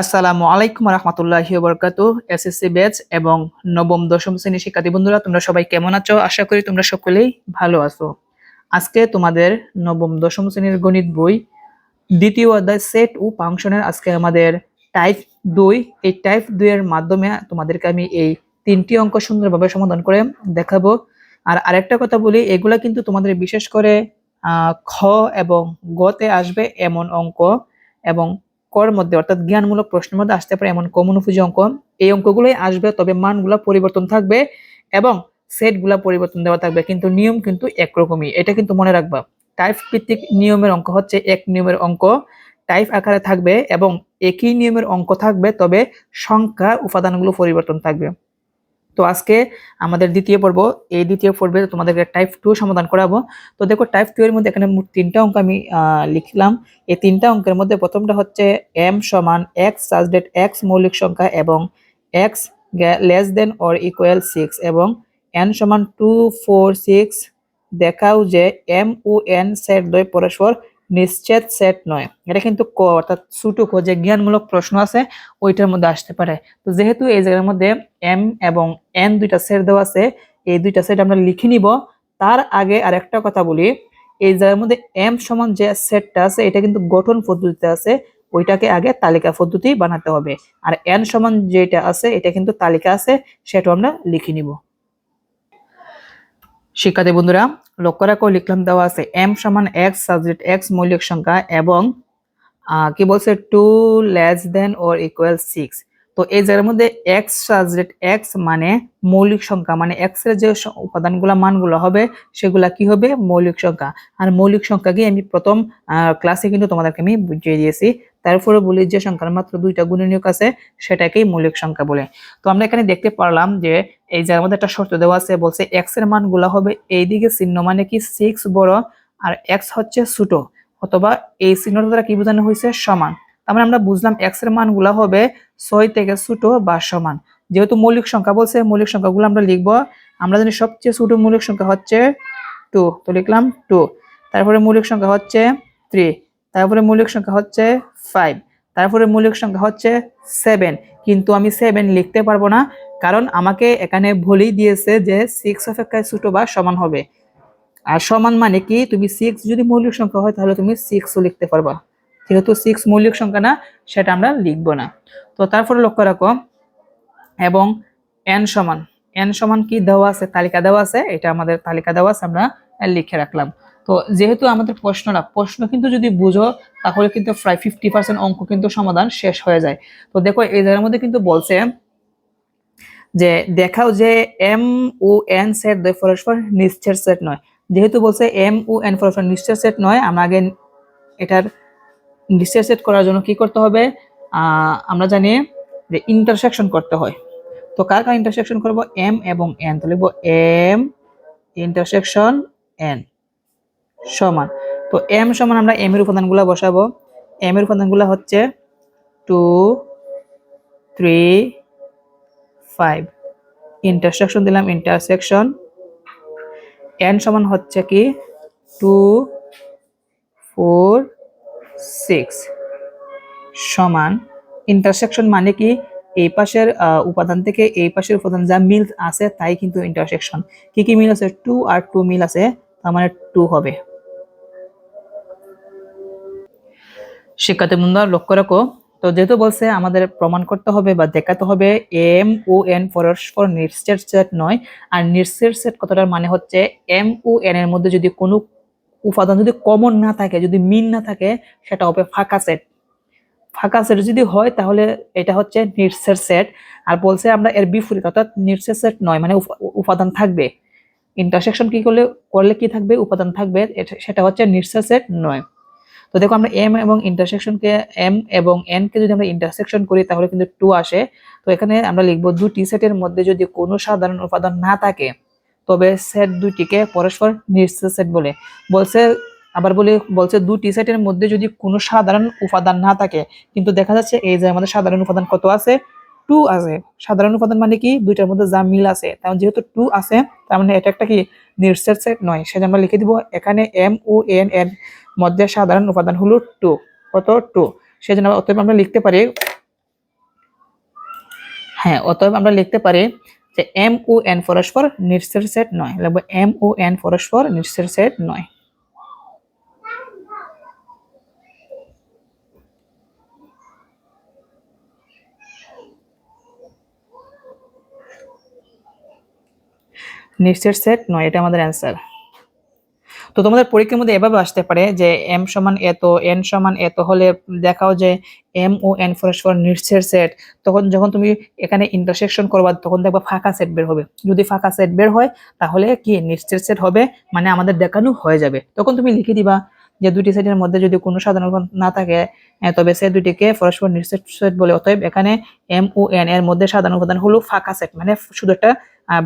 আসসালামু আলাইকুম রহমতুল্লাহি বরকাত এসএসসি ব্যাচ এবং নবম দশম শ্রেণির শিক্ষার্থী বন্ধুরা, তোমরা সবাই কেমন আছো? আশা করি তোমরা সকলেই ভালো আছো। আজকে তোমাদের নবম দশম শ্রেণির গণিত বই, দ্বিতীয় অধ্যায় সেট ও ফাংশনের আজকে আমাদের টাইপ দুই। এই টাইপ দুইয়ের মাধ্যমে তোমাদেরকে আমি এই তিনটি অঙ্ক সুন্দরভাবে সমাধান করে দেখাবো। আর আরেকটা কথা বলি, এগুলা কিন্তু তোমাদের বিশেষ করে খ এবং গতে আসবে এমন অঙ্ক এবং কর মধ্যে, অর্থাৎ জ্ঞানমূলক প্রশ্নের মধ্যে আসতে পারে এমন কমন উপযোগী অঙ্ক। এই অঙ্কগুলোই আসবে, তবে মানগুলো পরিবর্তন থাকবে এবং সেটগুলা পরিবর্তন দেওয়া থাকবে, কিন্তু নিয়ম কিন্তু একরকমই। এটা কিন্তু মনে রাখবা। টাইপ ভিত্তিক নিয়মের অঙ্ক হচ্ছে এক নিয়মের অঙ্ক। টাইপ আকারে থাকবে এবং একই নিয়মের অঙ্ক থাকবে, তবে সংখ্যা উপাদানগুলো পরিবর্তন থাকবে। তো আজকে আমাদের দ্বিতীয় পর্ব, এই দ্বিতীয় পর্বে তোমাদেরকে টাইপ টু সমাধান করাবো। তো দেখো টাইপ টু এর মধ্যে এখানে তিনটা অঙ্ক আমি লিখলাম। এই তিনটা অঙ্কের মধ্যে প্রথমটা হচ্ছে এম সমান এক্স সাজডেট এক্স মৌলিক সংখ্যা এবং x less than or equal six এবং এন সমান টু ফোর সিক্স দেখাও যে এম ও এন সেট দ্বয় পরস্পর নিশ্চিত সেট নয়। এটা কিন্তু ক, অর্থাৎ ক, যে জ্ঞানমূলক প্রশ্ন আছে, ওইটার মধ্যে আসতে পারে। তো যেহেতু এই জায়গার মধ্যে এম এবং এন দুইটা সেট দেওয়া আছে, এই দুইটা সেট আমরা লিখে নিব। তার আগে আর একটা কথা বলি, এই জায়গার মধ্যে এম সমান যে সেটটা আছে, এটা কিন্তু গঠন পদ্ধতিতে আছে, ওইটাকে আগে তালিকা পদ্ধতি বানাতে হবে। আর এন সমান যেটা আছে, এটা কিন্তু তালিকা আছে সেটা আমরা লিখে নিব। শিক্ষার্থী বন্ধুরা, লক্ষ্য রাখো, লিখলাম দেওয়া আছে এম সমান এক্স সাবজেক্ট এক্স মৌলিক সংখ্যা এবং কি বলছে? Two less than or equal six তো এই জায়গার মধ্যে এক্স সাবজেক্ট এক্স মানে মৌলিক সংখ্যা মানে এক্সের যে উপাদানগুলা, মানগুলো হবে, সেগুলা কি হবে? মৌলিক সংখ্যা। আর মৌলিক সংখ্যাকে আমি প্রথম ক্লাসে কিন্তু তোমাদেরকে আমি বুঝিয়ে দিয়েছি। তারপরে বলি যে সংখ্যার মাত্র দুইটা গুণনীয়ক আছে, সেটাকেই মৌলিক সংখ্যা বলে। তো আমরা এখানে দেখতে পারলাম যে এই জায়গার মধ্যে একটা শর্ত দেওয়া আছে, বলছে এক্সের মানগুলো হবে এইদিকে চিহ্ন মানে কি? সিক্স বড়, আর এক্স হচ্ছে ছোট, অথবা এই চিহ্নটা দ্বারা কি বোঝানো হয়েছে? সমান। তার মানে আমরা বুঝলাম এক্সের মানগুলো হবে ছয় থেকে ছোট বা সমান। যেহেতু মৌলিক সংখ্যা বলছে, মৌলিক সংখ্যাগুলো আমরা লিখব। আমরা জানি সবচেয়ে ছোট মৌলিক সংখ্যা হচ্ছে টু, তো লিখলাম টু। তারপরে মৌলিক সংখ্যা হচ্ছে থ্রি তারপরে মৌলিক সংখ্যা হচ্ছে ফাইভ তারপরে মৌলিক সংখ্যা হচ্ছে সেভেন কিন্তু আমি সেভেন লিখতে পারব না, কারণ আমাকে এখানে বলেই দিয়েছে যে সিক্স অপেক্ষায় ছোট বা সমান হবে। আর সমান মানে কি? তুমি সিক্স যদি মৌলিক সংখ্যা হয়, তাহলে তুমি সিক্সও লিখতে পারবা। যেহেতু সিক্স মৌলিক সংখ্যা না, সেটা আমরা লিখব না। তো তারপরে লক্ষ্য রাখো, এবং এন সমান। এন সমান কি দেওয়া আছে? তালিকা দেওয়া আছে। এটা আমাদের তালিকা দেওয়া আছে, আমরা লিখে রাখলাম। তো যেহেতু আমাদের প্রশ্ন না, প্রশ্ন কিন্তু যদি বুঝো, তাহলে কিন্তু প্রায় ফিফটি পার্সেন্ট অঙ্ক কিন্তু সমাধান শেষ হয়ে যায়। তো দেখো, এই জায়গার মধ্যে কিন্তু বলছে যে, দেখাও যে এম ও এন সেট দ্বয় পরস্পর নিশ্চয় সেট নয়। যেহেতু বলছে এম ও এন পরস্পর নিশ্চয় সেট নয়, আমরা আগে এটার নিশ্চয় সেট করার জন্য কি করতে হবে? আমরা জানি যে ইন্টারসেকশন করতে হয়। তো কার কার ইন্টারসেকশন করব? এম এবং এন তো লিখব এম ইন্টারসেকশন এন সমান। তো এম সমান আমরা এম এর উপাদানগুলো বসাবো। এম এর উপাদানগুলো হচ্ছে টু থ্রি ফাইভ ইন্টারসেকশন দিলাম ইন্টারসেকশন এন সমান হচ্ছে কি? টু ফোর সিক্স সমান। ইন্টারসেকশন মানে কি? এই পাশের উপাদান থেকে এই পাশের উপাদান যা মিল আছে তাই কিন্তু ইন্টারসেকশন কি কি মিল আছে? টু আর টু মিল আছে, তার মানে টু হবে। শিক্ষার্থী বন্ধুরা লক্ষ্য রাখো। তো যেহেতু বলছে আমাদের প্রমাণ করতে হবে বা দেখাতে হবে এম ও এন পরস্পর নিশ্চের সেট নয়, আর নিশ্চের সেট কথাটার মানে হচ্ছে এম ও এন এর মধ্যে যদি কোনো উপাদান যদি কমন না থাকে, যদি মিল না থাকে, সেটা হবে ফাঁকা সেট ফাঁকা সেট যদি হয়, তাহলে এটা হচ্ছে নির্সের সেট আর বলছে আমরা এর বিপরীত, অর্থাৎ নির্সের সেট নয় মানে উপ- উপাদান থাকবে। ইন্টারসেকশন কি করলে করলে কি থাকবে? উপাদান থাকবে সেটা হচ্ছে নির্সের সেট নয়। তো দেখো আমরা এম এবং ইন্টারসেকশনকে এম এবং এন কে যদি আমরা ইন্টারসেকশন করি, তাহলে কিন্তু টু আসে। তো এখানে আমরা লিখব দুটি সেটের মধ্যে যদি কোনো সাধারণ উপাদান না থাকে, তবে সেট দুটিকে পরস্পর নিঃশ্চয় সেট বলে। বলছে, আবার বলি, বলছে দুটি সেটের মধ্যে যদি কোনো সাধারণ উপাদান না থাকে, কিন্তু দেখা যাচ্ছে এই যে আমাদের সাধারণ উপাদান কত আছে? টু আছে। সাধারণ উপাদান মানে কি? দুইটার মধ্যে যা মিল আছে, তার যেহেতু টু আছে, তার মানে এটা একটা কি? নির্সেট সেট নয়। সেটা আমরা লিখে দিব এখানে এম ও এন এর মধ্যে সাধারণ উপাদান হলো টু। কত? টু। সেজন্য অতএব আমরা লিখতে পারি হ্যাঁ অতএব আমরা লিখতে পারি যে এম ও এন পরস্পর নিঃশ্বের সেট নয়। লিখব এম ও এন পরস্পর নিঃশ্বের সেট নয়। নিশ্চের সেট নয়, এটা আমাদের অ্যান্সার। তো তোমাদের পরীক্ষার মধ্যে এভাবে আসতে পারে যে এম সমান এত এন সমান এত হলে দেখাও যে এম ও এন পরস্পর নিশ্চের সেট তখন যখন তুমি এখানে ইন্টারসেকশন করবা, তখন দেখবা ফাঁকা সেট বের হবে। যদি ফাঁকা সেট বের হয়, তাহলে কি নিশ্চের সেট হবে? মানে আমাদের দেখানো হয়ে যাবে। তখন তুমি লিখে দিবা যে দুটি সেটের মধ্যে যদি কোনো সাধারণ না থাকে তবে সে দুটিকে পরস্পর নিশ্চিত সেট বলে। অতএব এখানে এম ও এন এর মধ্যে সাধারণ উপাদান হলো ফাঁকা সেট মানে শুধু একটা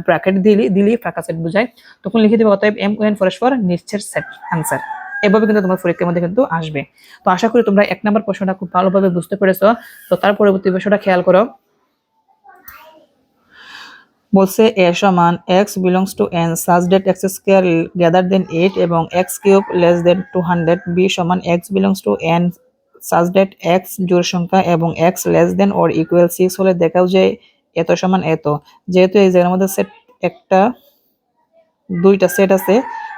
ব্র্যাকেট দিলি দিলি ফাঁকা সেট বোঝায়। তখন লিখে দিবে অতএব এম ও এন পরস্পর নিশ্চের সেট আনসার এভাবে কিন্তু তোমার পরীক্ষার মধ্যে কিন্তু আসবে। তো আশা করি তোমরা এক নম্বর প্রশ্নটা খুব ভালোভাবে বুঝতে পেরেছ। তো তার পরবর্তী বিষয়টা খেয়াল করো। বলছে, এ সমান x belongs to N such that x square greater than eight এবং x cube less than two hundred B সমান x belongs to N such that x জোর সংখ্যা এবং x less than or equal six হলে দেখাও যে এত সমান এত। যেহেতু এই জায়গার মধ্যে সেট একটা, দুইটা সেট আছে,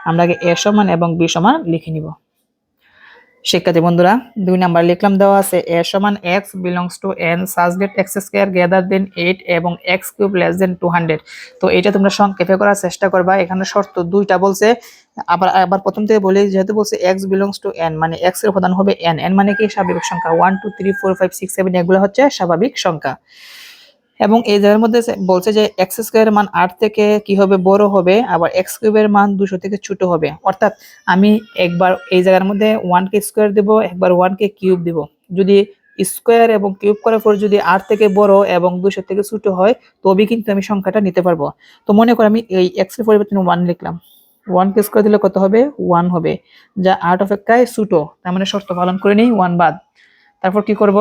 আমরা আগে এ সমান এবং বি সমান লিখে নিব। শিক্ষার্থী বন্ধুরা, দুই নাম্বার লিখলাম দেওয়া আছে, এ সমান x belongs to N such that x square greater than eight এবং x cube less than two hundred তো এটা তোমরা সংক্ষেপে করার চেষ্টা করবা, এখানে শর্ত দুইটা বলছে। আবার আবার প্রথম থেকে বলি, যেহেতু বলছে এক্স বিলংস টু এন মানে এক্সের উপাদান হবে এন এন মানে কি? স্বাভাবিক সংখ্যা। One two three four five six seven এগুলো হচ্ছে স্বাভাবিক সংখ্যা। এবং এই জায়গার মধ্যে বলছে যে এক্স স্কোয়ারের মান আট থেকে কি হবে? বড় হবে। আবার এক্স কিউবের মান দুশো থেকে ছোট হবে। অর্থাৎ আমি একবার এই জায়গার মধ্যে ওয়ান কে স্কোয়ার দিব, একবার ওয়ান কে কিউব দিব। যদি স্কোয়ার এবং কিউব করার পর যদি আট থেকে বড় এবং দুশো থেকে ছোট হয়, তবেই কিন্তু আমি সংখ্যাটা নিতে পারব। তো মনে করো আমি এই এক্সের পরিবর্তনে ওয়ান লিখলাম। ওয়ান কে স্কোয়ার দিলে কত হবে? ওয়ান হবে। যা আট অপেক্ষায় ছোট। তার মানে শর্ত পালন করে নিই ওয়ান বাদ। তারপর কি করব?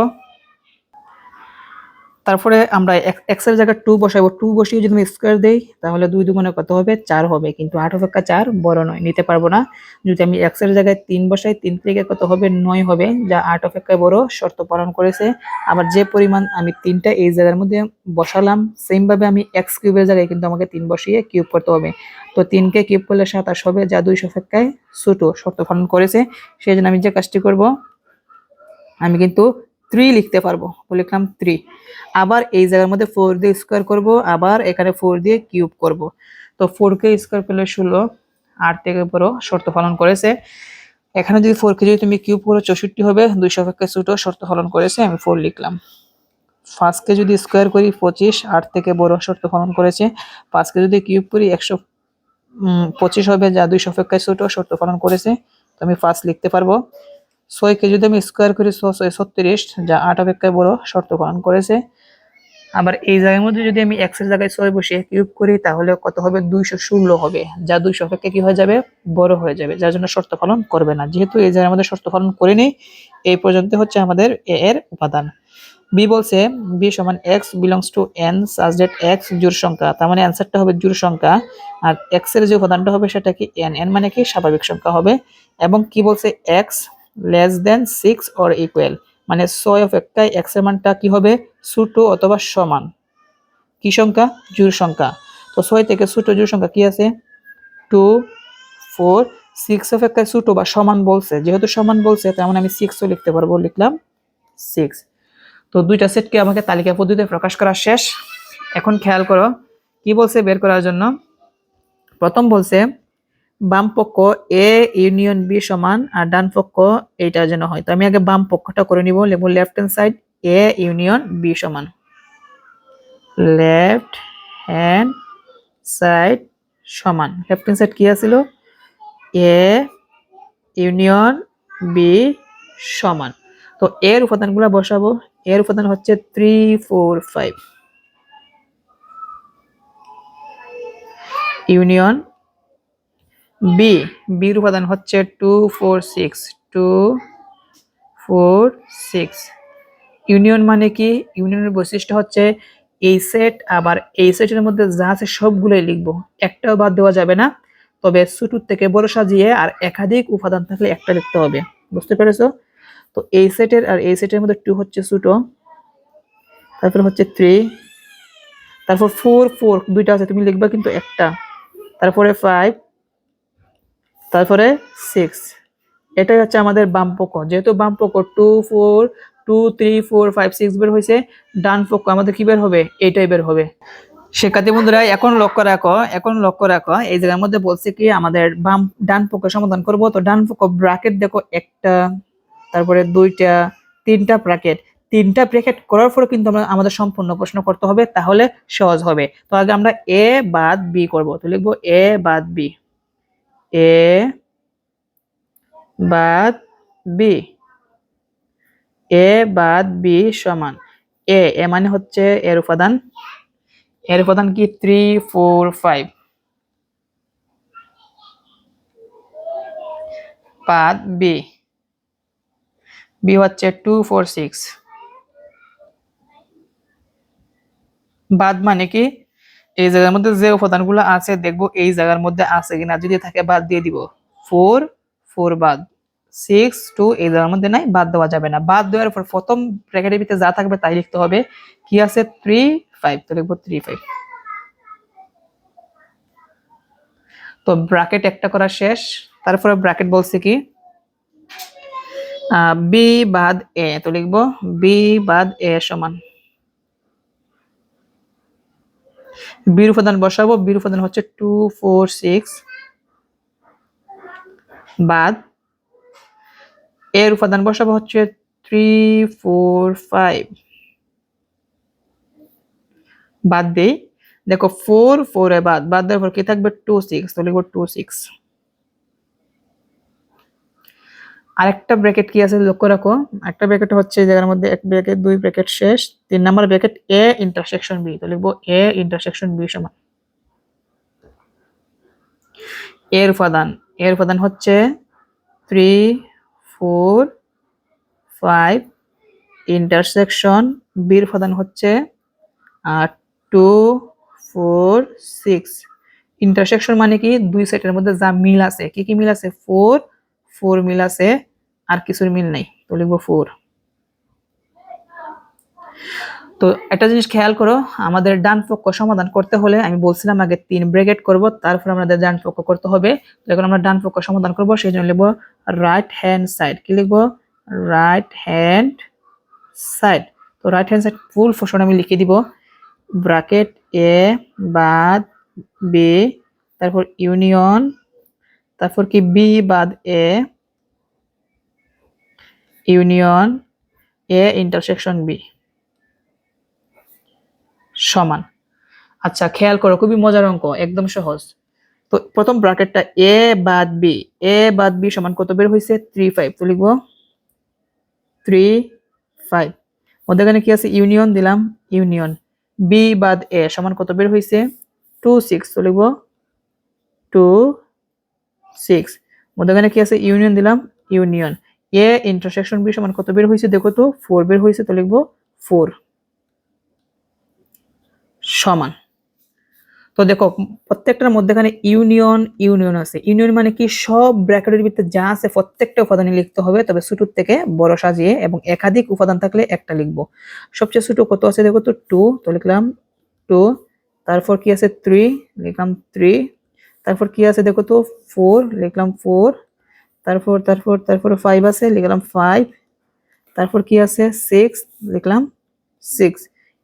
তারপরে আমরা এক্সের জায়গায় টু বসাবো টু বসিয়ে যদি আমি স্কোয়ার দেই, তাহলে দুই দুগুণে কত হবে? চার হবে। কিন্তু আট অপেক্ষা চার, বড় নয়, নিতে পারব না। যদি আমি এক্সের জায়গায় তিন বসাই, তিন থেকে কত হবে? নয় হবে, যা আট অপেক্ষায় বড়, শর্ত পালন করেছে। আবার যে পরিমাণ আমি তিনটা এই জায়গার মধ্যে বসালাম সেম ভাবে আমি এক্স কিউবের জায়গায় কিন্তু আমাকে তিন বসিয়ে কিউব করতে হবে। তো তিনকে কিউব করলে সাতাশ হবে, যা দুইশো অপেক্ষায় ছোট, শর্ত পালন করেছে। সেই জন্য আমি যে কাজটি করব, আমি কিন্তু থ্রি লিখতে পারব। লিখলাম থ্রি আবার এই জায়গার মধ্যে ফোর দিয়ে স্কোয়ার করব, আবার এখানে ফোর দিয়ে কিউব করব। তো ফোর কে স্কোয়ার করলে ষোলো, আট থেকে বড় শর্ত পালন করেছে। এখানে যদি ফোর কে যদি তুমি কিউব করো, চৌষট্টি হবে দুইশো অপেক্ষা ছোট শর্ত পালন করেছে, আমি ফোর লিখলাম। ফার্স্টকে যদি স্কোয়ার করি, পঁচিশ, আট থেকে বড় শর্ত পালন করেছে। পাঁচকে যদি কিউব করি, একশো পঁচিশ হবে, যা দুইশো অপেক্ষায় ছোট শর্ত পালন করেছে। তো আমি ফার্স্ট লিখতে পারব। ছয়কে যদি আমি স্কোয়ার করি ছয় ছত্রিশ, যা আট অপেক্ষায় বড় শর্ত পালন করেছে। আবার এই জায়গার মধ্যে যদি আমি এক্সের জায়গায় ছয় বসিয়ে কিউব করি, তাহলে কত হবে? দুইশো ষোলো হবে, যা দুইশো অপেক্ষা কি হয়ে যাবে? বড় হয়ে যাবে, যার জন্য শর্ত পালন করবে না। যেহেতু এই জায়গার মধ্যে শর্ত পালন করিনি, এই পর্যন্ত হচ্ছে আমাদের এ এর উপাদান। বি বলছে বি সমান x belongs to N such that x জোড় সংখ্যা, তার মানে অ্যান্সারটা হবে জোড় সংখ্যা। আর এক্সের যে উপাদানটা হবে, সেটা কি এন এন মানে কি স্বাভাবিক সংখ্যা হবে। এবং কি বলছে x less than six or equal মানে ছয় অপেক্ষায় এক্সের মানটা কি হবে? ছোট অথবা সমান। কি সংখ্যা? জোড় সংখ্যা। তো ছয় থেকে ছোট জোড় সংখ্যা কি আছে? টু ফোর সিক্স অপেক্ষায় ছোট বা সমান বলছে। যেহেতু সমান বলছে, তার মানে আমি সিক্সও লিখতে পারব, লিখলাম সিক্স তো দুইটা সেটকে আমাকে তালিকা পদ্ধতিতে প্রকাশ করা শেষ। এখন খেয়াল করো, কি বলছে বের করার জন্য? প্রথম বলছে বাম পক্ষ এ, ইউনিয়ন বি সমান, আর ডান পক্ষ এইটা যেন হয়। তো আমি আগে বাম পক্ষটা করে নিব লিখব left hand side A, union B সমান। লেফট হ্যান্ড সাইড সমান। লেফট হ্যান্ড সাইড কি আছিল? এ, ইউনিয়ন বি সমান। তো এর উপাদানগুলো বসাবো। এর উপাদান হচ্ছে three four five union B বির উপাদান হচ্ছে two four six two four six union মানে কি? ইউনিয়নের বৈশিষ্ট্য হচ্ছে এই সেট আবার এই সেটের মধ্যে যা আছে সবগুলোই লিখব। একটাও বাদ দেওয়া যাবে না। তবে ছোটোর থেকে বড় সাজিয়ে আর একাধিক উপাদান থাকলে একটা লিখতে হবে। বুঝতে পেরেছ? তো এই সেটের আর এই সেটের মধ্যে টু হচ্ছে ছোটো তারপরে হচ্ছে থ্রি তারপর ফোর ফোর দুইটা আছে, তুমি লিখবা কিন্তু একটা। তারপরে ফাইভ তারপরে সিক্স এটাই হচ্ছে আমাদের বাম পক্ষ। যেহেতু বাম পক্ষ two four two three four five six বের হয়েছে, ডান পক্ষ আমাদের কি বের হবে? এইটাই বের হবে। শিক্ষার্থী বন্ধুরা, এখন লক্ষ্য রাখো, এখন লক্ষ্য রাখো, এই জায়গার মধ্যে বলছে কি, আমাদের বাম ডান পক্ষ সমাধান করব। তো ডান পক্ষ ব্র্যাকেট দেখো একটা, তারপরে দুইটা, তিনটা ব্র্যাকেট তিনটা ব্র্যাকেট করার পরে কিন্তু আমরা আমাদের সম্পূর্ণ প্রশ্ন করতে হবে, তাহলে সহজ হবে। তো আগে আমরা এ বাদ বি করব। তো লিখব এ বাদ বি এ বাদ বি এ বাদ বি সমান এ এ মানে হচ্ছে এর উপাদান। এর উপাদান কি? থ্রি ফোর ফাইভ বাদ বি বি হচ্ছে টু ফোর সিক্স বাদ মানে কি? এই জায়গার মধ্যে যে উপাদানগুলো আছে, দেখব এই জায়গার মধ্যে আছে কিনা। যদি থাকে, বাদ দিয়ে দিব। ফোর ফোর বাদ। সিক্স টু এই জায়গার মধ্যে নাই, বাদ দেওয়া যাবে না। বাদ দেওয়ার পর প্রথম ব্র্যাকেটের ভিতরে যা থাকবে তাই লিখতে হবে। কি আছে? থ্রি ফাইভ তো লিখব থ্রি ফাইভ তো ব্র্যাকেট একটা করা শেষ। তারপরে ব্র্যাকেট বলছে কি? বি বাদ এ তো লিখব বি বাদ এ সমান। বির উপাদান বসাবো। বীর উপাদান হচ্ছে টু ফোর সিক্স বাদ। এর উপাদান বসাবো হচ্ছে থ্রি ফোর ফাইভ বাদ দেই। দেখো ফোর ফোর এ বাদ। বাদ দেওয়ার পর কি থাকবে? টু সিক্স তো লিখব টু সিক্স আরেকটা ব্র্যাকেট কি আছে লক্ষ্য রাখো। একটা ব্র্যাকেট হচ্ছে জায়গার মধ্যে এক ব্র্যাকেট দুই ব্র্যাকেট শেষ, তিন number bracket A intersection B তো লিখব এ ইন্টারসেকশন বি সমান। এর উপাদান এর উপাদান হচ্ছে থ্রি ফোর ফাইভ ইন্টারসেকশন বির উপাদান হচ্ছে টু ফোর সিক্স ইন্টারসেকশন মানে কি? দুই সেটের মধ্যে যা মিল আছে, কি কি মিল আছে? ফোর ফোর মিল আছে। আর কিছুর মিল নাই। তো লিখব ফোর তো একটা জিনিস খেয়াল করো, আমাদের ডান পক্ষ সমাধান করতে হলে আমি বলছিলাম আগে তিন ব্রেকেট করব, তারপর আমাদের ডান পক্ষ করতে হবে। তো এখন আমরা ডান পক্ষ সমাধান করব, সেই জন্য লিখব রাইট হ্যান্ড সাইড কি লিখব? রাইট হ্যান্ড সাইড তো রাইট হ্যান্ড সাইড ফুল ফসল আমি লিখে দিব। ব্রাকেট এ বাদ বি তারপর ইউনিয়ন তারপর কি বি বাদ A union A intersection B. সমান। আচ্ছা খেয়াল করো, খুবই মজার অঙ্ক, একদম সহজ। তো প্রথম ব্র্যাকেটটা এ বাদ বি, এ বাদ বি সমান কত বের হয়েছে থ্রি ফাইভ। তো লিখব, থ্রি ফাইভ। মধ্যখানে কি আছে? ইউনিয়ন দিলাম, ইউনিয়ন। বি বাদ এ সমান কত বের হয়েছে টু সিক্স। তো লিখব, টু সিক্স। মধ্যখানে কি আছে? ইউনিয়ন দিলাম, ইউনিয়ন। এ ইন্টারসেকশন বি সমান কত বের হয়েছে দেখো তো ফোর বের হয়েছে তো লিখব ফোর সমান। তো দেখো, প্রত্যেকটার মধ্যেখানে ইউনিয়ন ইউনিয়ন আছে। ইউনিয়ন মানে কি? সব ব্র্যাকেটের ভিতরে যা আছে, প্রত্যেকটা উপাদানে লিখতে হবে, তবে ছোটোর থেকে বড় সাজিয়ে এবং একাধিক উপাদান থাকলে একটা লিখব। সবচেয়ে ছোট কত আছে? দেখো তো টু তো লিখলাম টু তারপর কি আছে? থ্রি লিখলাম থ্রি তারপর কি আছে? দেখো তো ফোর লিখলাম ফোর তারপর তারপর তারপর ফাইভ আছে, লিখলাম ফাইভ তারপর কি আছে? সিক্স লিখলাম সিক্স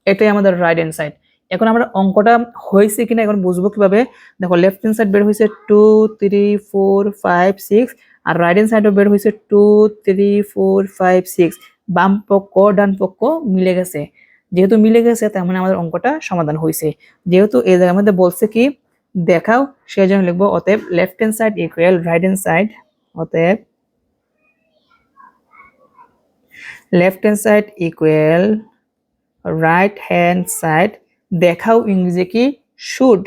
এটাই আমাদের রাইট হ্যান্ড সাইড এখন আমরা অঙ্কটা হয়েছে কিনা এখন বুঝব কীভাবে? দেখো লেফট হ্যান্ড সাইড বের হয়েছে two three four five six আর রাইট হ্যান্ড সাইডও বের হয়েছে two three four five six বাম পক্ষ, ডান পক্ষ মিলে গেছে। যেহেতু মিলে গেছে, তার মানে আমাদের অঙ্কটা সমাধান হয়েছে। যেহেতু এই জায়গার মধ্যে বলছে কি, দেখাও, সেই জন্য লিখব অতএব left hand side equal right hand side অতএব left hand side equal right hand side দেখাও ইংরেজি কি? শুড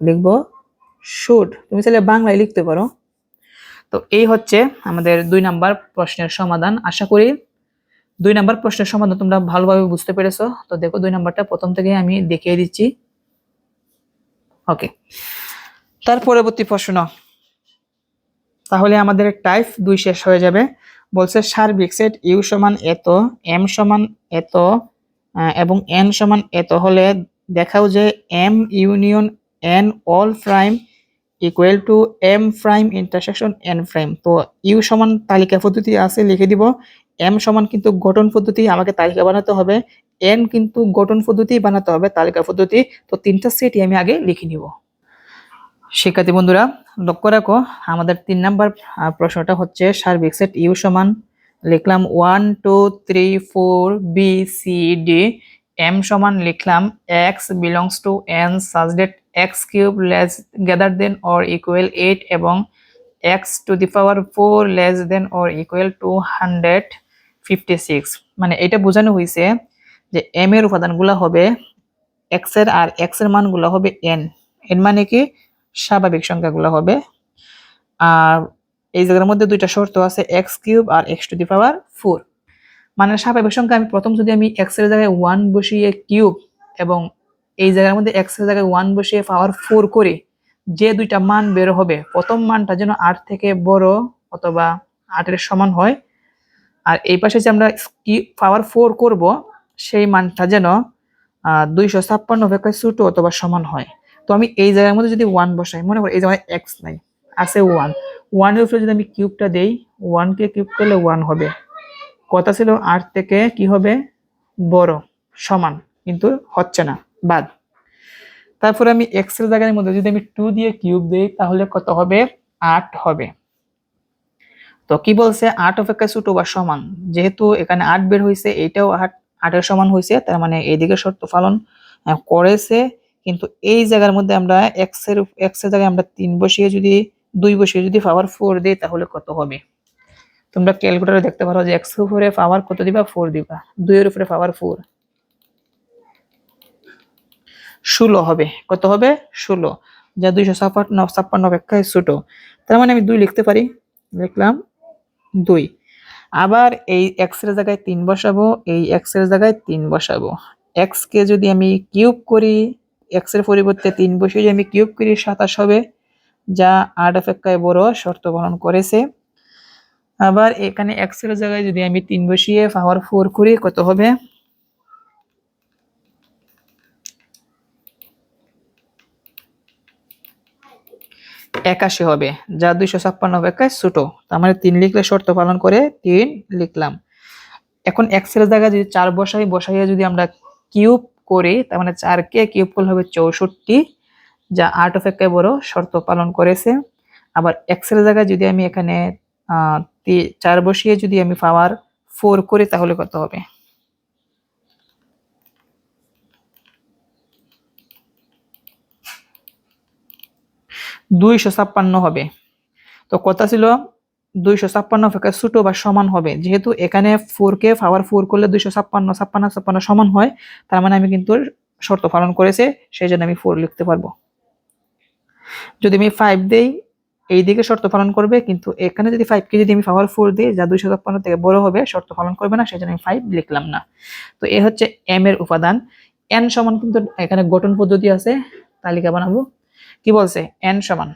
লিখব শুড তুমি চাইলে বাংলায় লিখতে পারো। তো এই হচ্ছে আমাদের দুই নাম্বার প্রশ্নের সমাধান। আশা করি দুই নাম্বার প্রশ্নের সমাধান তোমরা ভালোভাবে বুঝতে পেরেছ। তো দেখো দুই নাম্বারটা প্রথম থেকে আমি দেখিয়ে দিচ্ছি। ওকে তার পরবর্তী প্রশ্ন। তাহলে আমাদের টাইপ দুই শেষ হয়ে যাবে। বলছে সার্বিক সেট ইউ সমান এত এম সমান এত এবং এন সমান এত হলে দেখাও যে M union N whole prime equal to M prime intersection N prime তো ইউ সমান তালিকা পদ্ধতি আছে, লিখে দিব। এম সমান কিন্তু গঠন পদ্ধতি, আমাকে তালিকা বানাতে হবে। এন কিন্তু গঠন পদ্ধতি বানাতে হবে তালিকা পদ্ধতি। তো তিনটা সেটই আমি আগে লিখে নিব। শিক্ষার্থী বন্ধুরা, লক্ষ্য রাখো, আমাদের তিন নাম্বার প্রশ্নটা হচ্ছে, সার্বিক সেট ইউ সমান, লিখলাম one two three four B C D M সমান লিখলাম X belongs to N such that X cube less greater than or equal eight এবং X to the power four less than or equal to hundred fifty six মানে এটা বোঝানো হয়েছে যে M এর উপাদানগুলো হবে এক্সের আর এক্সের মানগুলো হবে এন এন মানে কি? স্বাভাবিক সংখ্যাগুলো হবে। আর এই জায়গার মধ্যে দুইটা শর্ত আছে x cube R X to the power four. মানে স্বাভাবিক সংখ্যা, আমি প্রথম যদি আমি এক্সের জায়গায় ওয়ান বসিয়ে কিউব এবং এই জায়গার মধ্যে এক্সের জায়গায় ওয়ান বসিয়ে পাওয়ার ফোর করি, যে দুইটা মান বের হবে, প্রথম মানটা যেন আট থেকে বড় অথবা আটের সমান হয়। আর এই পাশে যে আমরা পাওয়ার ফোর করব, সেই মানটা যেন দুইশো ছাপ্পান্ন অপেক্ষায় ছোটো অথবা সমান হয়। তো আমি এই জায়গার মধ্যে যদি ওয়ান বসাই, মনে করি এই জায়গায় এক্স নাই, আছে ওয়ান ওয়ানের উপরে যদি আমি কিউবটা দেই ওয়ানকে কিউব করলে ওয়ান হবে। কথা ছিল আট থেকে কি হবে? বড়, সমান, কিন্তু হচ্ছে না, বাদ। তারপরে আমি এক্সের জায়গার মধ্যে যদি আমি টু দিয়ে কিউব দিই, তাহলে কত হবে? আট হবে। তো কি বলছে? আট অপেক্ষা ছোট বা সমান? যেহেতু এখানে আট বের হয়েছে এইটাও আট, আটের সমান হয়েছে তার মানে এইদিকে শর্ত পালন করেছে কিন্তু এই জায়গার মধ্যে আমরা এক্সের এক্সের জায়গায় আমরা তিন বসিয়ে যদি, দুই বসিয়ে যদি পাওয়ার ফোর দিই, তাহলে কত হবে? তোমরা ক্যালকুলেটারে দেখতে পারো যে এক্সের উপরে পাওয়ার কত দিবা? ফোর দিবা। দুইয়ের উপরে পাওয়ার ফোর ষোলো হবে। কত হবে? ষোলো। যা দুইশো ছাপ্পান্ন ছাপ্পান্ন অপেক্ষায় ছোট। তার মানে আমি দুই লিখতে পারি। লিখলাম দুই। আবার এই এক্সের জায়গায় তিন বসাবো, এই এক্সের জায়গায় তিন বসাবো। এক্স কে যদি আমি কিউব করি এক্সের পরিবর্তে তিন বসিয়ে আমি কিউব করি, সাতাশ হবে, যা আট অপেক্ষায় বড় শর্ত পালন করেছে। আবার এখানে এক্সের জায়গায় যদি আমি তিন বসিয়ে পাওয়ার ফোর করি, কত হবে? একাশি হবে, যা দুইশো ছাপ্পান্ন অপেক্ষায় ছোট। তার মানে তিন লিখলে শর্ত পালন করে তিন লিখলাম। এখন এক্স জায়গায় যদি চার বসাই, বসাইয়ে যদি আমরা কিউব করি, তার মানে চার কে করলে হবে চৌষট্টি, যা আট অপেক্ষায় বড় শর্ত পালন করেছে। আবার এক্সের জায়গায় যদি আমি এখানে চার বসিয়ে যদি আমি পাওয়ার ফোর করি, তাহলে কত হবে? দুইশো ছাপ্পান্ন হবে। তো কথা ছিল দুইশো ছাপ্পান্ন অপেক্ষা ছোট বা সমান হবে। যেহেতু এখানে ফোর কে পাওয়ার ফোর করলে দুইশো ছাপ্পান্ন ছাপ্পান্ন ছাপ্পান্ন সমান হয়, তার মানে আমি কিন্তু শর্ত পালন করেছে সেই জন্য আমি ফোর লিখতে পারব। যদি আমি ফাইভ দেই, এই দিকে শর্ত পালন করবে, কিন্তু এখানে যদি ফাইভ কে যদি আমি পাওয়ার ফোর দিই, যা দুইশো ছাপ্পান্ন থেকে বড় হবে, শর্ত পালন করবে না সেই জন্য আমি ফাইভ লিখলাম না। তো এ হচ্ছে এম এর উপাদান। এন সমান কিন্তু এখানে গঠন পদ্ধতি আছে, তালিকা বানাবো। কি বলছে? এন সমান।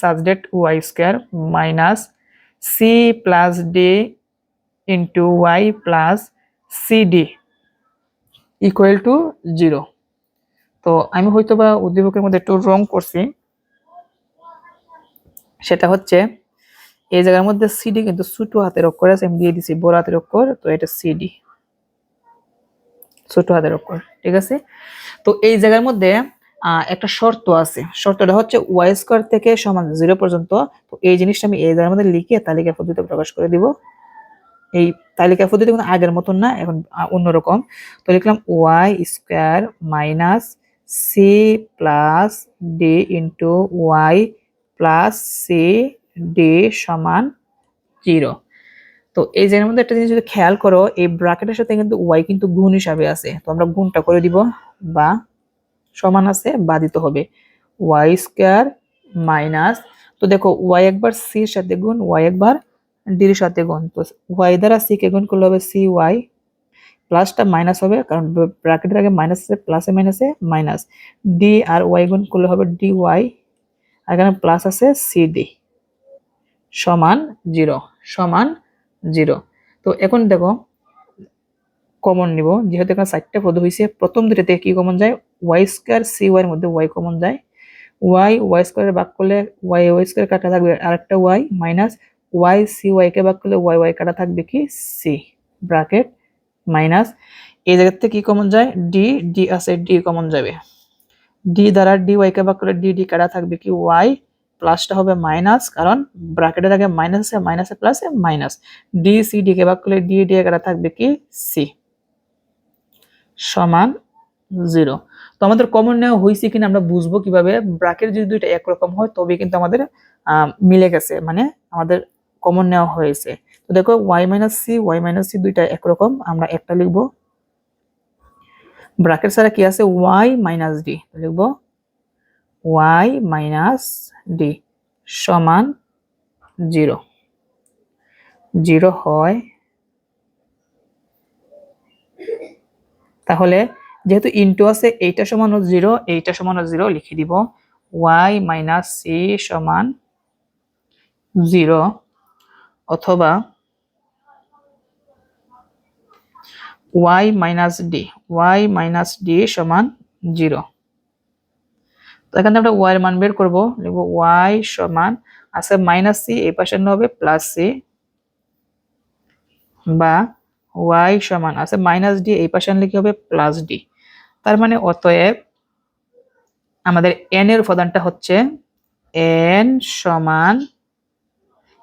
Such that y square minus c plus d into y plus cd equal to 0 তো আমি হয়তো বা উদ্দীপকের মধ্যে একটু রং করছি। সেটা হচ্ছে, এই জায়গার মধ্যে সিডি কিন্তু ছোট হাতের অক্ষর আছে, আমি দিয়ে দিছি বড় হাতের অক্ষর, তো এটা সিডি ছোট হাতের অক্ষর, ঠিক আছে? তো এই জায়গার মধ্যে একটা শর্ত আছে। শর্তটা হচ্ছে ওয়াই স্কোয়ার থেকে সমান জিরো পর্যন্ত তো এই জিনিসটা আমি এই জায়গার মধ্যে লিখে তালিকা পদ্ধতিতে প্রকাশ করে দিব। এই তালিকা পদ্ধতি কিন্তু আগের মতন না, এখন অন্যরকম। তো লিখলাম Y square minus C plus D into Y plus C D সমান জিরো তো এই জায়গার মধ্যে একটা জিনিস যদি খেয়াল করো, এই ব্র্যাকেটের সাথে কিন্তু ওয়াই কিন্তু গুণ হিসাবে আছে। তো আমরা গুণটা করে দিব বা সমান আছে বা দিতে হবে। ওয়াই স্কোয়ার মাইনাস তো দেখো ওয়াই একবার সির সাথে গুণ ওয়াই একবার ডির সাথে গুণ। তো ওয়াই দ্বারা সি কে গুণ করলে হবে সি ওয়াই প্লাসটা মাইনাস হবে, কারণ ব্র্যাকেটের আগে মাইনাস আছে প্লাসে মাইনাসে মাইনাস ডি আর ওয়াই গুণ করলে হবে ডি ওয়াই আর এখানে প্লাস আছে সি ডি সমান জিরো সমান জিরো তো এখন দেখো কমন নিব। যেহেতু এখানে চারটা পদ হয়েছে প্রথম দুটো থেকে কি কমন যায়? ওয়াই স্কোয়ার সি ওয়াই এর মধ্যে ওয়াই কমন যায়। ওয়াই ওয়াই স্কোয়ারে ভাগ করলে ওয়াই ওয়াই স্কোয়ার কাটা থাকবে আরেকটা Y minus Y C Y কে ভাগ করলে ওয়াই ওয়াই কাটা থাকবে কি? সি ব্র্যাকেট মাইনাস এই জায়গার থেকে কি কমন যায়? ডি ডি আছে ডি কমন যাবে। ডি দ্বারা ডি ওয়াই কে ভাগ করলে ডি ডি কাটা থাকবে কি? ওয়াই প্লাসটা হবে মাইনাস কারণ ব্র্যাকেটের আগে মাইনাস আছে মাইনাসে প্লাসে মাইনাস ডি সি ডি কে ভাগ করলে ডি ডি কাটা থাকবে কি? সি সমান জিরো। তো আমাদের কমন নেওয়া হয়েছে কিনা আমরা বুঝব কীভাবে? ব্রাকেট যদি দুইটা একরকম হয় তবে কিন্তু আমাদের মিলে গেছে মানে আমাদের কমন নেওয়া হয়েছে। তো দেখো Y minus C Y minus C দুইটা একরকম, আমরা একটা লিখব। ব্রাকেট ছাড়া কি আছে? ওয়াই মাইনাস ডি লিখব ওয়াই মাইনাস ডি সমান জিরো। জিরো হয় তাহলে যেহেতু ইনটু আছে এইটা সমান জিরো এইটা সমান জিরো লিখে দিব ওয়াই মাইনাস সি সমান জিরো অথবা Y minus D Y minus D সমান জিরো তো এখান আমরা ওয়াই মান বের করব, লিখব ওয়াই সমান, আছে মাইনাস সি এই পাশে হবে প্লাস সি বা ওয়াই সমান আছে মাইনাস ডি এই পাশে আনলে কি হবে? প্লাস ডি তার মানে অতএব আমাদের এন এর উপাদানটা হচ্ছে এন সমান,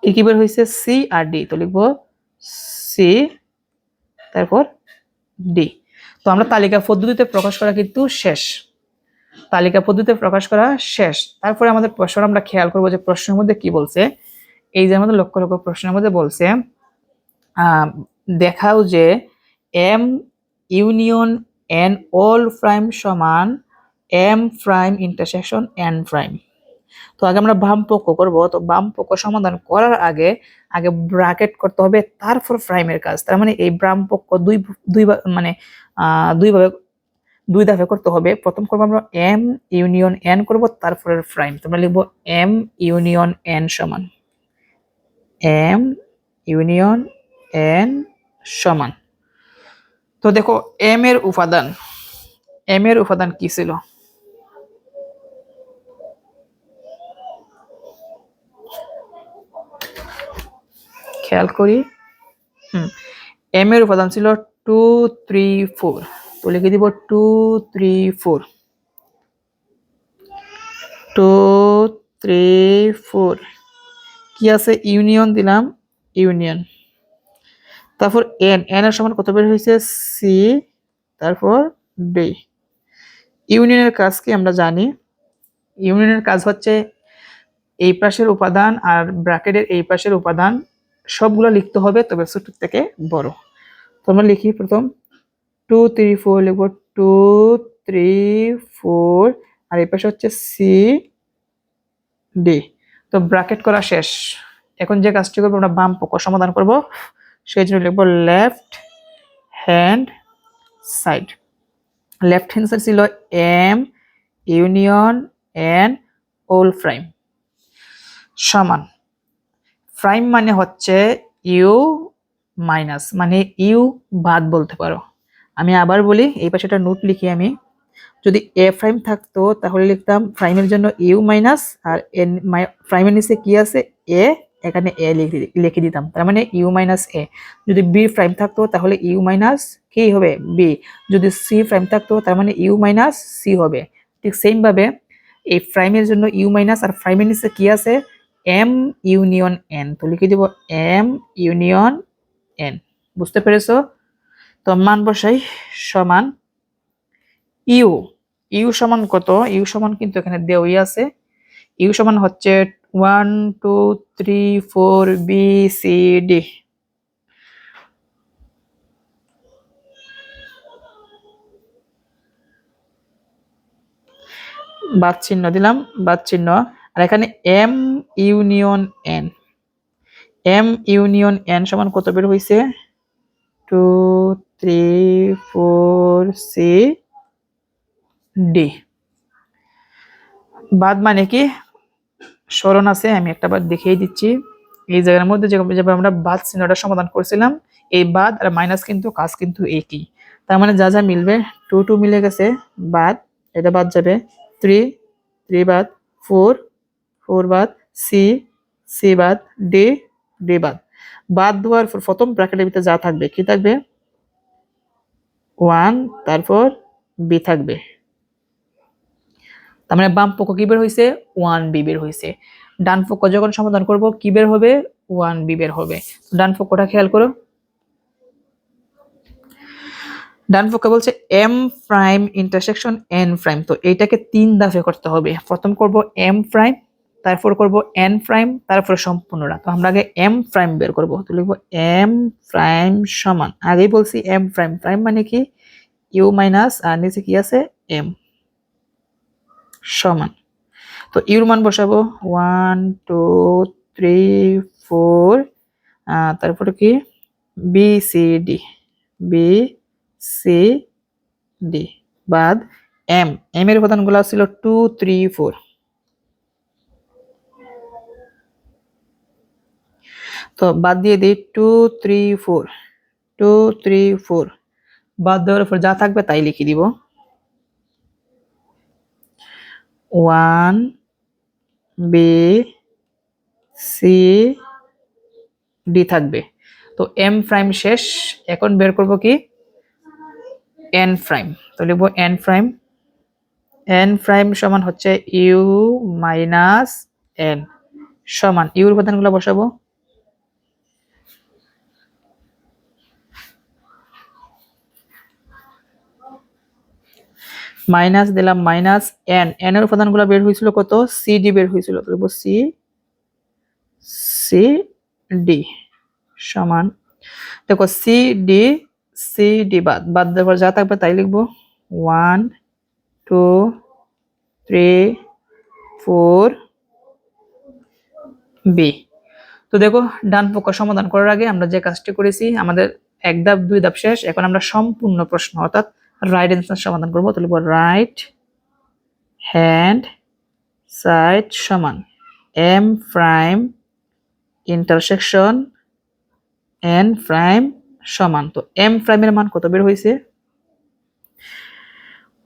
কি কি বের হয়েছে? সি আর ডি তো লিখব সি তারপর ডি তো আমরা তালিকা পদ্ধতিতে প্রকাশ করা কিন্তু শেষ। তালিকা পদ্ধতিতে প্রকাশ করা শেষ। তারপরে আমাদের প্রশ্ন, আমরা খেয়াল করব যে প্রশ্নের মধ্যে কি বলছে। এই যে আমাদের লক্ষ লক্ষ প্রশ্নের মধ্যে বলছে দেখাও যে M union N whole prime সমান M prime intersection N prime তো আগে আমরা বাম পক্ষ করব, তো বাম পক্ষ সমাধান করার আগে আগে ব্রাকেট করতে হবে তারপর প্রাইমের কাজ। তার মানে এই বাম পক্ষ দুই দুই মানে দুইভাবে দুই ধাপে করতে হবে। প্রথম করব আমরা এম ইউনিয়ন এন করব, তারপরে প্রাইম তোমরা লিখব এম ইউনিয়ন এন সমান। এম ইউনিয়ন এন সমান। তো দেখো এম এর উপাদান এম এর উপাদান কি ছিল? খেয়াল করি। হুম এম এর উপাদান ছিল টু থ্রি ফোর তো লিখে দিব two three four two three four কি আছে? ইউনিয়ন দিলাম ইউনিয়ন তারপর এন এন এর সমান কত বের হয়েছে? সি তারপর ডি ইউনিয়নের কাজ কি আমরা জানি? ইউনিয়নের কাজ হচ্ছে এই পাশের উপাদান আর ব্র্যাকেটের এই পাশের উপাদান সবগুলো লিখতে হবে, তবে ছোট থেকে বড়। তো আমরা লিখি প্রথম। টু থ্রি ফোর লিখব। টু থ্রি ফোর আর এই পাশে হচ্ছে সি ডি তো ব্র্যাকেট করা শেষ। এখন যে কাজটি করব, আমরা বাম পক্ষ সমাধান করব। সেই জন্য লিখব left hand side left hand side ছিল M union N whole prime সমান। প্রাইম মানে হচ্ছে ইউ মাইনাস মানে ইউ বাদ বলতে পারো। আমি আবার বলি, এই পাশে একটা নোট লিখি আমি। যদি এ প্রাইম থাকতো, তাহলে লিখতাম প্রাইমের জন্য ইউ মাইনাস আর এন প্রাইমের নিচে কি আছে? এ এখানে এ লিখে দিতাম। তার মানে ইউ মাইনাস এ যদি বি প্রাইম থাকতো, তাহলে ইউ মাইনাস কি হবে বি যদি সি প্রাইম থাকতো, তার মানে ইউ মাইনাস সি হবে। ঠিক সেম ভাবে এই প্রাইমের জন্য ইউ মাইনাস আর প্রাইমের নিচে কি আছে? এম ইউনিয়ন এন তো লিখে দিব এম ইউনিয়ন এন বুঝতে পেরেছ? তো মান বসাই সমান ইউ ইউ সমান কত? ইউ সমান কিন্তু এখানে দেওয়াই আছে। ইউ সমান হচ্ছে one, two, three, four, B, C, D. বাদ চিহ্ন দিলাম, বাদ চিহ্ন। আর এখানে M union N. M union N সমান কত বের হয়েছে two, three, four, C, D. বাদ মানে কি? স্মরণ আছে, আমি একটা বার দেখিয়ে দিচ্ছি। এই জায়গার মধ্যে যেভাবে আমরা বাদ চিহ্নটা সমাধান করছিলাম, এই বাদ আর মাইনাস কিন্তু, কাজ কিন্তু একই। তার মানে যা যা মিলবে, টু টু মিলে গেছে বাদ এটা বাদ যাবে থ্রি থ্রি বাদ ফোর ফোর বাদ সি সি বাদ ডি ডি বাদ বাদ দেওয়ার পর প্রথম ব্র্যাকেটের ভিতরে যা থাকবে, কি থাকবে? ওয়ান তারপর বি থাকবে। তার মানে বাম পক্ষ কি বের হয়েছে ওয়ান বি বের হয়েছে ডান পক্ষ যখন সমাধান করব, কি বের হবে? ওয়ান বি বের হবে। ডান পক্ষটা খেয়াল করো। ডান পক্ষে বলছে M prime intersection N prime. তো এইটাকে তিন দাফে করতে হবে। প্রথম করব এম প্রাইম, তারপর করব এন প্রাইম, তারপর সম্পূর্ণটা। তো আমরা আগে এম প্রাইম বের করব। তো লিখব এম প্রাইম সমান। আগেই বলছি এম প্রাইম। প্রাইম মানে কি? ইউ মাইনাস, আর নিচে কি আছে? এম। সমান। তো ইউর মান বসাবো। ওয়ান টু থ্রি ফোর তারপরে কি? B C D B C D বাদ এম এম এর উপাদানগুলো ছিল টু থ্রি ফোর তো বাদ দিয়ে দিই two three four two three four বাদ দেওয়ার পর যা থাকবে তাই লিখে দিব। ওয়ান, বি, সি, ডি থাকবে। তো এম প্রাইম শেষ, এখন বের করব কি? N prime. তো লিখব এন প্রাইম। এন প্রাইম সমান হচ্ছে ইউ মাইনাস এন। সমান ইউর উপাদানগুলো বসাবো। মাইনাস দিলাম মাইনাস এন এন এর উপাদানগুলো বের হয়েছিল কত? সি ডি বের হয়েছিল। লিখব সি সি ডি সমান। দেখো সি ডি সি ডি বাদ বাদ দেওয়ার যা থাকবে তাই লিখব। One two three four B তো দেখো, ডান পক্ষ সমাধান করার আগে আমরা যে কাজটি করেছি, আমাদের এক ধাপ, দুই ধাপ শেষ। এখন আমরা সম্পূর্ণ প্রশ্ন, অর্থাৎ রাইট অ্যান্সার সমাধান করব তাহলে রাইট হ্যান্ড সাইড সমান। M prime intersection N prime সমান। তো এম প্রাইমের মান কত বের হয়েছে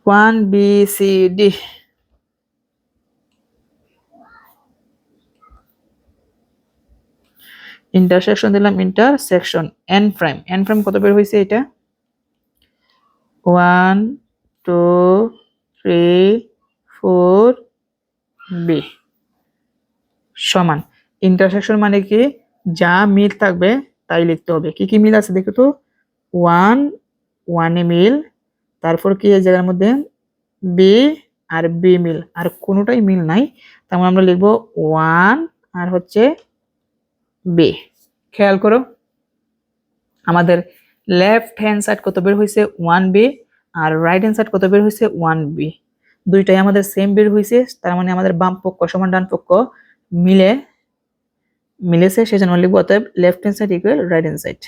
one B C D intersection দিলাম intersection N prime N prime কত বের হয়েছে এটা? One, two, three, four, B. সমান। ইন্টারসেকশন মানে কি? যা মিল থাকবে, তাই লিখতে হবে। কি কি মিল আছে দেখো তো? ওয়ান, ওয়ানে মিল। তারপর কি এই জায়গার মধ্যে? বি আর বি মিল। আর কোনোটাই মিল নাই। তার মানে আমরা লিখব ওয়ান আর হচ্ছে বি। খেয়াল করো। আমাদের লেফট হ্যান্ড সাইড কত বের হয়েছে ওয়ান বি। আর রাইট হ্যান্ড সাইড কত বের হয়েছে ওয়ান বি। দুইটাই আমাদের সেম বের হয়েছে তার মানে আমাদের বাম পক্ষ সমান ডান পক্ষ মিলে, মিলেছে, সেজন্য লিখব, অতএব left hand side equal right hand side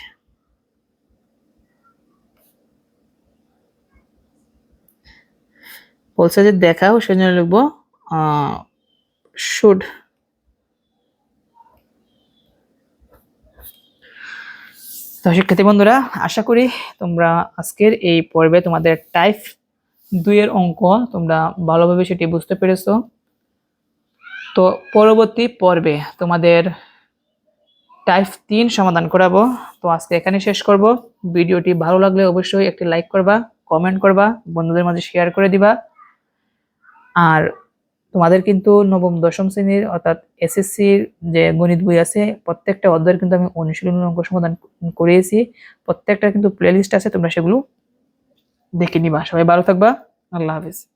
বলছে যে দেখাও, সেজন্য লিখব শুড তো শিক্ষার্থী বন্ধুরা, আশা করি তোমরা আজকের এই পর্বে তোমাদের টাইপ দুইয়ের অঙ্ক তোমরা ভালোভাবে সেটি বুঝতে পেরেছ। তো পরবর্তী পর্বে তোমাদের টাইপ তিন সমাধান করাবো। তো আজকে এখানে শেষ করব। ভিডিওটি ভালো লাগলে অবশ্যই একটি লাইক করবা কমেন্ট করবা, বন্ধুদের মাঝে শেয়ার করে দিবা। আর তোমাদের কিন্তু নবম, দশম শ্রেণির অর্থাৎ এসএসসির যে গণিত বই আছে, প্রত্যেকটা অধ্যায়ের কিন্তু আমি অনুশীলন অঙ্ক সমাধান করিয়েছি। প্রত্যেকটা কিন্তু প্লেলিস্ট আছে, তোমরা সেগুলো দেখে নিবা। সবাই ভালো থাকবা। আল্লাহ হাফিজ।